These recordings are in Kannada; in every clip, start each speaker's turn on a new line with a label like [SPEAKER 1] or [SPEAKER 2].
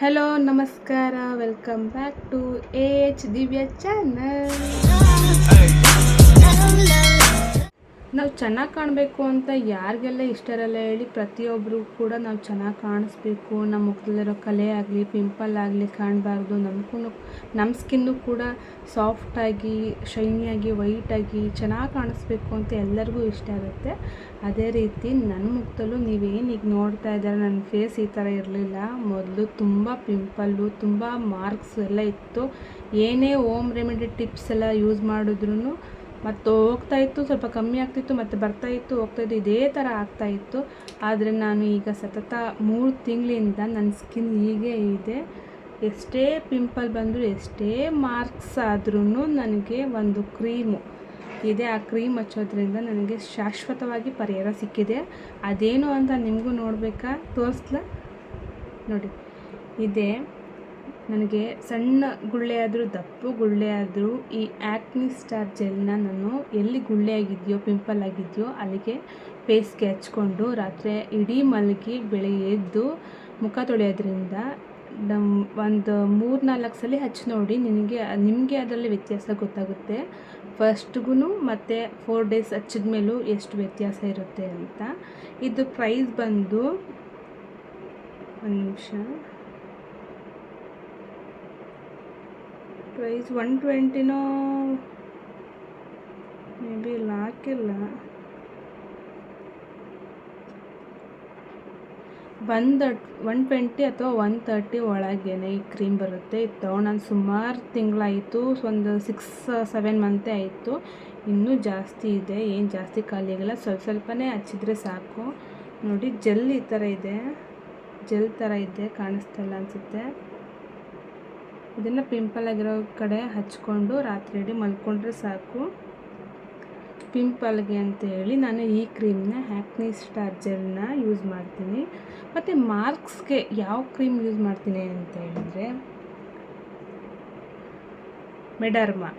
[SPEAKER 1] ಹಲೋ ನಮಸ್ಕಾರ. Welcome back to H Divya channel ನಾವು ಚೆನ್ನಾಗಿ ಕಾಣಬೇಕು ಅಂತ ಯಾರಿಗೆಲ್ಲ ಇಷ್ಟ ಇರಲ್ಲ ಹೇಳಿ ಪ್ರತಿಯೊಬ್ಬರು ಕೂಡ ನಾವು ಚೆನ್ನಾಗಿ ಕಾಣಿಸ್ಬೇಕು. ನಮ್ಮ ಮುಖದಲ್ಲಿರೋ ಕಲೆ ಆಗಲಿ ಪಿಂಪಲ್ ಆಗಲಿ ಕಾಣಬಾರ್ದು. ನಮಗೂ ನಮ್ಮ ಸ್ಕಿನ್ನು ಕೂಡ ಸಾಫ್ಟಾಗಿ ಶೈನಿಯಾಗಿ ವೈಟಾಗಿ ಚೆನ್ನಾಗಿ ಕಾಣಿಸ್ಬೇಕು ಅಂತ ಎಲ್ಲರಿಗೂ ಇಷ್ಟ ಆಗುತ್ತೆ. ಅದೇ ರೀತಿ ನನ್ನ ಮುಖದಲ್ಲೂ ನೀವೇನು ಈಗ ನೋಡ್ತಾ ಇದ್ದಾರೆ ನನ್ನ ಫೇಸ್ ಈ ಥರ ಇರಲಿಲ್ಲ. ಮೊದಲು ತುಂಬ ಪಿಂಪಲ್ಲು ತುಂಬ ಮಾರ್ಕ್ಸ್ ಎಲ್ಲ ಇತ್ತು. ಏನೇ ಓಮ್ ರೆಮಿಡಿ ಟಿಪ್ಸ್ ಎಲ್ಲ ಯೂಸ್ ಮಾಡಿದ್ರೂ ಮತ್ತು ಹೋಗ್ತಾ ಇತ್ತು, ಸ್ವಲ್ಪ ಕಮ್ಮಿ ಆಗ್ತಿತ್ತು, ಮತ್ತು ಬರ್ತಾ ಇತ್ತು, ಹೋಗ್ತಾ ಇತ್ತು ಇದೇ ಥರ ಆಗ್ತಾ ಇತ್ತು. ಆದರೆ ನಾನು ಈಗ ಸತತ ಮೂರು ತಿಂಗಳಿಂದ ನನ್ನ ಸ್ಕಿನ್ ಹೀಗೆ ಇದೆ. ಎಷ್ಟೇ ಪಿಂಪಲ್ ಬಂದರೂ, ಎಷ್ಟೇ ಮಾರ್ಕ್ಸ್ ಆದ್ರೂ ನನಗೆ ಒಂದು ಕ್ರೀಮು ಇದೆ. ಆ ಕ್ರೀಮ್ ಹಚ್ಚೋದ್ರಿಂದ ನನಗೆ ಶಾಶ್ವತವಾಗಿ ಪರಿಹಾರ ಸಿಕ್ಕಿದೆ. ಅದೇನು ಅಂತ ನಿಮಗೂ ನೋಡಬೇಕಾ? ತೋರಿಸ್ಲಾ? ನೋಡಿ. ಇದೆ. ನನಗೆ ಸಣ್ಣ ಗುಳ್ಳೆ ಆದರೂ ದಪ್ಪು ಗುಳ್ಳೆ ಆದರೂ ಈ ಆ್ಯಕ್ನಿ ಸ್ಟಾರ್ ಜೆಲ್ನ ನಾನು ಎಲ್ಲಿ ಗುಳ್ಳೆ ಆಗಿದೆಯೋ ಪಿಂಪಲ್ ಆಗಿದೆಯೋ, ಅಲ್ಲಿಗೆ ಫೇಸ್ಗೆ ಹಚ್ಕೊಂಡು ರಾತ್ರಿ ಇಡೀ ಮಲಗಿ ಬೆಳಗ್ಗೆ ಎದ್ದು ಮುಖ ತೊಳೆಯೋದ್ರಿಂದ ನಮ್ಮ ಒಂದು ಮೂರು ನಾಲ್ಕು ಸಲ ಹಚ್ಚಿ ನೋಡಿ ನಿನಗೆ, ನಿಮಗೆ ಅದರಲ್ಲಿ ವ್ಯತ್ಯಾಸ ಗೊತ್ತಾಗುತ್ತೆ. ಫಸ್ಟ್ಗೂ ಮತ್ತು ಫೋರ್ ಡೇಸ್ ಹಚ್ಚಿದ ಮೇಲೂ ಎಷ್ಟು ವ್ಯತ್ಯಾಸ ಇರುತ್ತೆ ಅಂತ. ಇದು ಪ್ರೈಸ್ ಬಂದು, ಒಂದು ನಿಮಿಷ. ಪ್ರೈಸ್ ಒನ್ ಟ್ವೆಂಟಿನೋ ಮೇ ಬಿ ಇಲ್ಲಿ, ಹಾಕಿಲ್ಲ. ಒಂದು ಒನ್ ಟ್ವೆಂಟಿ ಅಥವಾ ಒನ್ ತರ್ಟಿ ಒಳಗೇನೆ ಈ ಕ್ರೀಮ್ ಬರುತ್ತೆ. ಇತ್ತು. ನಾನು ಸುಮಾರು ತಿಂಗಳಾಯಿತು. ಒಂದು ಸಿಕ್ಸ್ ಸೆವೆನ್ ಮಂತೇ ಆಯಿತು. ಇನ್ನೂ ಜಾಸ್ತಿ ಇದೆ. ಏನು ಜಾಸ್ತಿ ಖಾಲಿ ಆಗಿಲ್ಲ. ಸ್ವಲ್ಪ ಸ್ವಲ್ಪನೇ ಹಚ್ಚಿದ್ರೆ ಸಾಕು. ನೋಡಿ ಜೆಲ್ ಈ ಥರ ಇದೆ. ಜೆಲ್ ಥರ ಇದೆ. ಕಾಣಿಸ್ತಿಲ್ಲ ಅನಿಸುತ್ತೆ. ಇದನ್ನು ಪಿಂಪಲ್ ಆಗಿರೋ ಕಡೆ ಹಚ್ಕೊಂಡು ರಾತ್ರಿ ಇಡೀ ಮಲ್ಕೊಂಡ್ರೆ ಸಾಕು. ಪಿಂಪಲ್ಗೆ ಅಂತೇಳಿ ನಾನು ಈ ಕ್ರೀಮ್ನ ಹ್ಯಾಕ್ನಿ ಸ್ಟಾರ್ ಜೆಲ್ನ ಯೂಸ್ ಮಾಡ್ತೀನಿ. ಮತ್ತು ಮಾರ್ಕ್ಸ್ಗೆ ಯಾವ ಕ್ರೀಮ್ ಯೂಸ್ ಮಾಡ್ತೀನಿ ಅಂತ ಹೇಳಿದರೆ, ಮೆಡರ್ಮಾ.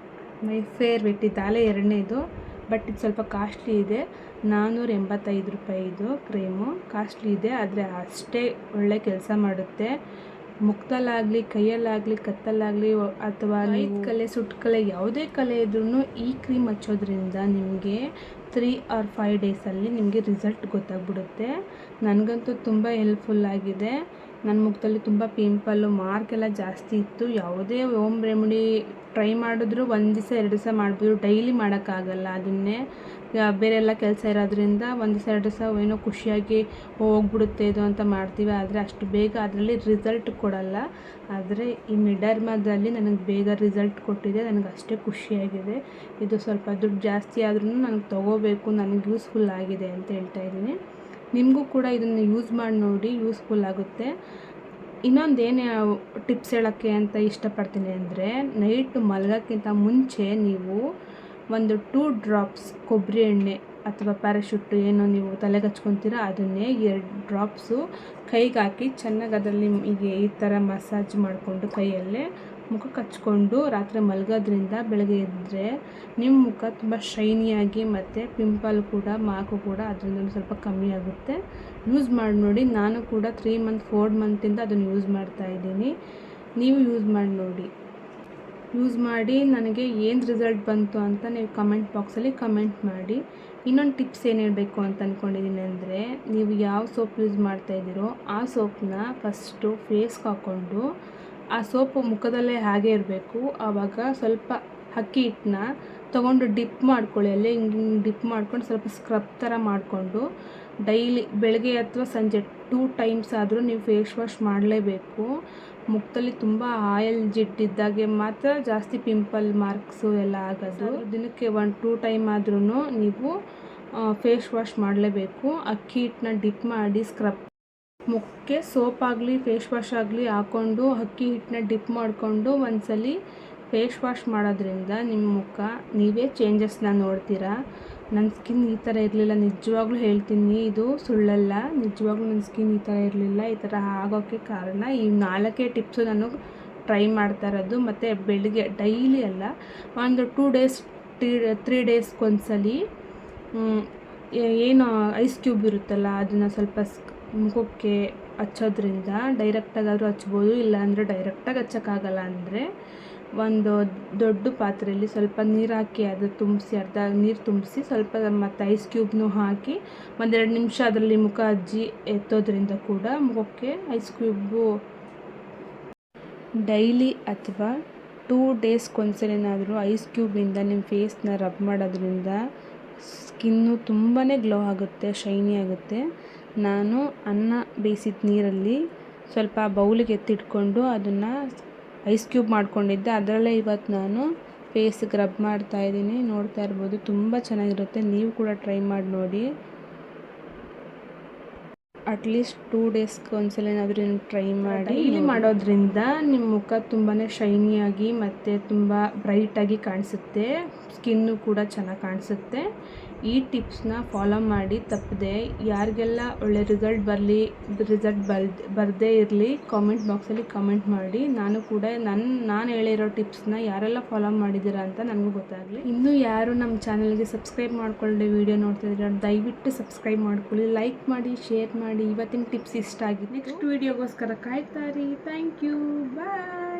[SPEAKER 1] ಮೈ ಫೇರ್ ಬಿಟ್ಟು ತಾಲೆ ಎರಡನೇದು ಬಟ್ ಇದು ಸ್ವಲ್ಪ ಕಾಸ್ಟ್ಲಿ ಇದೆ. ನಾನ್ನೂರ ಎಂಬತ್ತೈದು ರೂಪಾಯಿದು ಕ್ರೀಮು ಕಾಸ್ಟ್ಲಿ ಇದೆ, ಆದರೆ ಅಷ್ಟೇ ಒಳ್ಳೆ ಕೆಲಸ ಮಾಡುತ್ತೆ. ಮುಖದಲ್ಲಾಗಲಿ ಕೈಯಲ್ಲಾಗಲಿ ಕತ್ತಲ್ಲಾಗಲಿ ಅಥವಾ ಐದು ಕಲೆ ಸುಟ್ಕಲೆ ಕಲೆ ಯಾವುದೇ ಕಲೆ ಇದ್ರೂ ಈ ಕ್ರೀಮ್ ಹಚ್ಚೋದ್ರಿಂದ ನಿಮಗೆ ತ್ರೀ ಆರ್ ಫೈವ್ ಡೇಸಲ್ಲಿ ನಿಮಗೆ ರಿಸಲ್ಟ್ ಗೊತ್ತಾಗ್ಬಿಡುತ್ತೆ. ನನಗಂತೂ ತುಂಬ ಹೆಲ್ಪ್ಫುಲ್ ಆಗಿದೆ. ನನ್ನ ಮುಖದಲ್ಲಿ ತುಂಬ ಪಿಂಪಲ್ಲು ಮಾರ್ಕ್ ಎಲ್ಲ ಜಾಸ್ತಿ ಇತ್ತು. ಯಾವುದೇ ಓಮ್ ರೆಮಿಡಿ ಟ್ರೈ ಮಾಡಿದ್ರು ಒಂದು ದಿವಸ, ಎರಡು ದಿವಸ ಮಾಡ್ಬೋದು. ಡೈಲಿ ಮಾಡೋಕ್ಕಾಗಲ್ಲ ಅದನ್ನೇ. ಬೇರೆ ಎಲ್ಲ ಕೆಲಸ ಇರೋದ್ರಿಂದ ಒಂದು ದಿವಸ, ಎರಡು ದಿವಸ ಏನೋ ಖುಷಿಯಾಗಿ ಹೋಗ್ಬಿಡುತ್ತೆ ಇದು ಅಂತ ಮಾಡ್ತೀವಿ. ಆದರೆ ಅಷ್ಟು ಬೇಗ ಅದರಲ್ಲಿ ರಿಸಲ್ಟ್ ಕೊಡಲ್ಲ. ಆದರೆ ಈ ಮಿಡರ್ಮದಲ್ಲಿ ನನಗೆ ಬೇಗ ರಿಸಲ್ಟ್ ಕೊಟ್ಟಿದೆ. ನನಗೆ ಅಷ್ಟೇ ಖುಷಿಯಾಗಿದೆ. ಇದು ಸ್ವಲ್ಪ ದುಡ್ಡು ಜಾಸ್ತಿ ಆದ್ರೂ ನನಗೆ ತೊಗೋಬೇಕು. ನನಗೆ ಯೂಸ್ಫುಲ್ ಆಗಿದೆ ಅಂತ ಹೇಳ್ತಾ ಇದ್ದೀನಿ. ನಿಮಗೂ ಕೂಡ ಇದನ್ನು ಯೂಸ್ ಮಾಡಿ ನೋಡಿ ಯೂಸ್ಫುಲ್ ಆಗುತ್ತೆ. ಇನ್ನೊಂದು ಏನು ಟಿಪ್ಸ್ ಹೇಳೋಕ್ಕೆ ಅಂತ ಇಷ್ಟಪಡ್ತೀನಿ ಅಂದರೆ ನೈಟ್ ಮಲಗೋಕ್ಕಿಂತ ಮುಂಚೆ ನೀವು ಒಂದು ಟೂ ಡ್ರಾಪ್ಸ್ ಕೊಬ್ಬರಿ ಎಣ್ಣೆ ಅಥವಾ ಪ್ಯಾರಾಶೂಟ್ ಏನು ನೀವು ತಲೆಗೆ ಅದನ್ನೇ ಎರಡು ಡ್ರಾಪ್ಸು ಕೈಗೆ ಹಾಕಿ ಚೆನ್ನಾಗಿ ಅದರಲ್ಲಿ ಹೀಗೆ ಈ ಥರ ಮಸಾಜ್ ಮಾಡಿಕೊಂಡು ಕೈಯಲ್ಲೇ ಮುಖಕ್ಕೆ ಹಚ್ಕೊಂಡು ರಾತ್ರಿ ಮಲಗೋದ್ರಿಂದ ಬೆಳಗ್ಗೆ ಎದ್ದರೆ ನಿಮ್ಮ ಮುಖ ತುಂಬ ಶೈನಿಯಾಗಿ ಮತ್ತು ಪಿಂಪಲ್ ಕೂಡ, ಮಾಕು ಕೂಡ ಅದರಿಂದ ಸ್ವಲ್ಪ ಕಮ್ಮಿ ಆಗುತ್ತೆ. ಯೂಸ್ ಮಾಡಿ ನೋಡಿ, ನಾನು ಕೂಡ ತ್ರೀ ಮಂತ್ ಫೋರ್ ಮಂತಿಂದ ಅದನ್ನು ಯೂಸ್ ಮಾಡ್ತಾ ಇದ್ದೀನಿ. ನೀವು ಯೂಸ್ ಮಾಡಿ ನೋಡಿ. ಯೂಸ್ ಮಾಡಿ, ನನಗೆ ಏನು ರಿಸಲ್ಟ್ ಬಂತು ಅಂತ ನೀವು ಕಮೆಂಟ್ ಬಾಕ್ಸಲ್ಲಿ ಕಮೆಂಟ್ ಮಾಡಿ. ಇನ್ನೊಂದು ಟಿಪ್ಸ್ ಏನು ಹೇಳಬೇಕು ಅಂತ ಅಂದ್ಕೊಂಡಿದ್ದೀನಿ ಅಂದರೆ, ನೀವು ಯಾವ ಸೋಪ್ ಯೂಸ್ ಮಾಡ್ತಾಯಿದ್ದೀರೋ ಆ ಸೋಪ್ನ ಫಸ್ಟು ಫೇಸ್ಗೆ ಹಾಕ್ಕೊಂಡು ಆ ಸೋಪು ಮುಖದಲ್ಲೇ ಹಾಗೆ ಇರಬೇಕು. ಆವಾಗ ಸ್ವಲ್ಪ ಅಕ್ಕಿ ಹಿಟ್ಟನ್ನ ತೊಗೊಂಡು ಡಿಪ್ ಮಾಡ್ಕೊಳ್ಳಿ. ಅಲ್ಲೇ ಹಿಂಗೆ ಹಿಂಗೆ ಡಿಪ್ ಮಾಡ್ಕೊಂಡು ಸ್ವಲ್ಪ ಸ್ಕ್ರಬ್ ಥರ ಮಾಡಿಕೊಂಡು ಡೈಲಿ ಬೆಳಗ್ಗೆ ಅಥವಾ ಸಂಜೆ ಟೂ ಟೈಮ್ಸ್ ಆದರೂ ನೀವು ಫೇಸ್ ವಾಶ್ ಮಾಡಲೇಬೇಕು. ಮುಖದಲ್ಲಿ ತುಂಬ ಆಯಿಲ್ ಜಿಡ್ಡಿದ್ದಾಗೆ ಮಾತ್ರ ಜಾಸ್ತಿ ಪಿಂಪಲ್ ಮಾರ್ಕ್ಸು ಎಲ್ಲ ಆಗೋದು. ದಿನಕ್ಕೆ ಒನ್ ಟೂ ಟೈಮ್ ಆದ್ರೂ ನೀವು ಫೇಸ್ ವಾಶ್ ಮಾಡಲೇಬೇಕು. ಅಕ್ಕಿ ಹಿಟ್ಟನ್ನ ಡಿಪ್ ಮಾಡಿ ಸ್ಕ್ರಬ್ ಮುಖಕ್ಕೆ ಸೋಪ್ ಆಗಲಿ ಫೇಸ್ ವಾಶ್ ಆಗಲಿ ಹಾಕ್ಕೊಂಡು ಅಕ್ಕಿ ಹಿಟ್ಟನ್ನ ಡಿಪ್ ಮಾಡಿಕೊಂಡು ಒಂದ್ಸಲಿ ಫೇಸ್ ವಾಶ್ ಮಾಡೋದ್ರಿಂದ ನಿಮ್ಮ ಮುಖ ನೀವೇ ಚೇಂಜಸ್ನ ನೋಡ್ತೀರಾ? ನನ್ನ ಸ್ಕಿನ್ ಈ ಥರ ಇರಲಿಲ್ಲ, ನಿಜವಾಗ್ಲೂ ಹೇಳ್ತೀನಿ, ಇದು ಸುಳ್ಳಲ್ಲ. ನಿಜವಾಗ್ಲೂ ನನ್ನ ಸ್ಕಿನ್ ಈ ಥರ ಇರಲಿಲ್ಲ, ಈ ಥರ ಆಗೋಕ್ಕೆ ಕಾರಣ ಈ ನಾಲ್ಕೇ ಟಿಪ್ಸು ನಾನು ಟ್ರೈ ಮಾಡ್ತಾ ಇರೋದು. ಮತ್ತು ಬೆಳಿಗ್ಗೆ ಡೈಲಿ ಅಲ್ಲ, ಒಂದು ಟೂ ಡೇಸ್ ತ್ರೀ ತ್ರೀ ಡೇಸ್ಗೊಂದ್ಸಲಿ ಏನು ಐಸ್ ಕ್ಯೂಬ್ ಇರುತ್ತಲ್ಲ, ಅದನ್ನು ಸ್ವಲ್ಪ ಮುಖಕ್ಕೆ ಹಚ್ಚೋದ್ರಿಂದ ಡೈರೆಕ್ಟಾಗಾದರೂ ಹಚ್ಬೋದು, ಇಲ್ಲಾಂದರೆ ಡೈರೆಕ್ಟಾಗಿ ಹಚ್ಚೋಕ್ಕಾಗಲ್ಲ ಅಂದರೆ ಒಂದು ದೊಡ್ಡ ಪಾತ್ರೆಯಲ್ಲಿ ಸ್ವಲ್ಪ ನೀರು ಹಾಕಿ ಅದು ತುಂಬಿಸಿ, ಅರ್ಧ ನೀರು ತುಂಬಿಸಿ ಸ್ವಲ್ಪ ಮತ್ತು ಐಸ್ ಕ್ಯೂಬ್ನು ಹಾಕಿ ಒಂದೆರಡು ನಿಮಿಷ ಅದರಲ್ಲಿ ಮುಖ ಅಜ್ಜಿ ಎತ್ತೋದ್ರಿಂದ ಕೂಡ ಮುಖಕ್ಕೆ ಐಸ್ ಕ್ಯೂಬು ಡೈಲಿ ಅಥವಾ ಟೂ ಡೇಸ್ಗೊಂದ್ಸಲಿನಾದರೂ ಐಸ್ ಕ್ಯೂಬಿಂದ ನಿಮ್ಮ ಫೇಸ್ನ ರಬ್ ಮಾಡೋದ್ರಿಂದ ಸ್ಕಿನ್ನು ತುಂಬಾ ಗ್ಲೋ ಆಗುತ್ತೆ, ಶೈನಿ ಆಗುತ್ತೆ. ನಾನು ಅನ್ನ ಬೇಯಿಸಿದ ನೀರಲ್ಲಿ ಸ್ವಲ್ಪ ಬೌಲಿಗೆ ಎತ್ತಿಟ್ಕೊಂಡು ಅದನ್ನು ಐಸ್ ಕ್ಯೂಬ್ ಮಾಡ್ಕೊಂಡಿದ್ದೆ. ಅದರಲ್ಲೇ ಇವತ್ತು ನಾನು ಫೇಸಿಗೆ ರಬ್ ಮಾಡ್ತಾ ಇದ್ದೀನಿ. ನೋಡ್ತಾ ಇರ್ಬೋದು. ತುಂಬ ಚೆನ್ನಾಗಿರುತ್ತೆ. ನೀವು ಕೂಡ ಟ್ರೈ ಮಾಡಿ ನೋಡಿ. ಅಟ್ಲೀಸ್ಟ್ ಟೂ ಡೇಸ್ಗೆ ಒಂದ್ಸಲ ಏನಾದರೂ ಟ್ರೈ ಮಾಡಿ ಇಲ್ಲಿ ಮಾಡೋದ್ರಿಂದ ನಿಮ್ಮ ಮುಖ ತುಂಬಾ ಶೈನಿಯಾಗಿ ಮತ್ತು ತುಂಬ ಬ್ರೈಟಾಗಿ ಕಾಣಿಸುತ್ತೆ. ಸ್ಕಿನ್ನು ಕೂಡ ಚೆನ್ನಾಗಿ ಕಾಣಿಸುತ್ತೆ. ಈ ಟಿಪ್ಸ್ನ ಫಾಲೋ ಮಾಡಿ ತಪ್ಪದೆ ಯಾರಿಗೆಲ್ಲ ಒಳ್ಳೆ ರಿಸಲ್ಟ್ ಬರಲಿ, ರಿಸಲ್ಟ್ ಬರ್ದು ಬರದೇ ಇರಲಿ, ಕಾಮೆಂಟ್ ಬಾಕ್ಸಲ್ಲಿ ಕಮೆಂಟ್ ಮಾಡಿ. ನಾನು ಕೂಡ ನನ್ನ ನಾನು ಹೇಳಿರೋ ಟಿಪ್ಸ್ನ ಯಾರೆಲ್ಲ ಫಾಲೋ ಮಾಡಿದ್ದೀರಾ ಅಂತ ನನಗೂ ಗೊತ್ತಾಗಲಿ. ಇನ್ನೂ ಯಾರು ನಮ್ಮ ಚಾನಲ್ಗೆ ಸಬ್ಸ್ಕ್ರೈಬ್ ಮಾಡ್ಕೊಳ್ಳಿ ನೋಡ್ತಾ ನೋಡ್ತಿದ್ರೆ ದಯವಿಟ್ಟು ಸಬ್ಸ್ಕ್ರೈಬ್ ಮಾಡ್ಕೊಳ್ಳಿ. ಲೈಕ್ ಮಾಡಿ, ಶೇರ್ ಮಾಡಿ. ಇವತ್ತಿನ ಟಿಪ್ಸ್ ಇಷ್ಟ ಆಗಿದೆ. ನೆಕ್ಸ್ಟ್ ವಿಡಿಯೋಗೋಸ್ಕರ ಕಾಯ್ತಾ ರೀ ಥ್ಯಾಂಕ್ ಯು. ಬಾಯ್.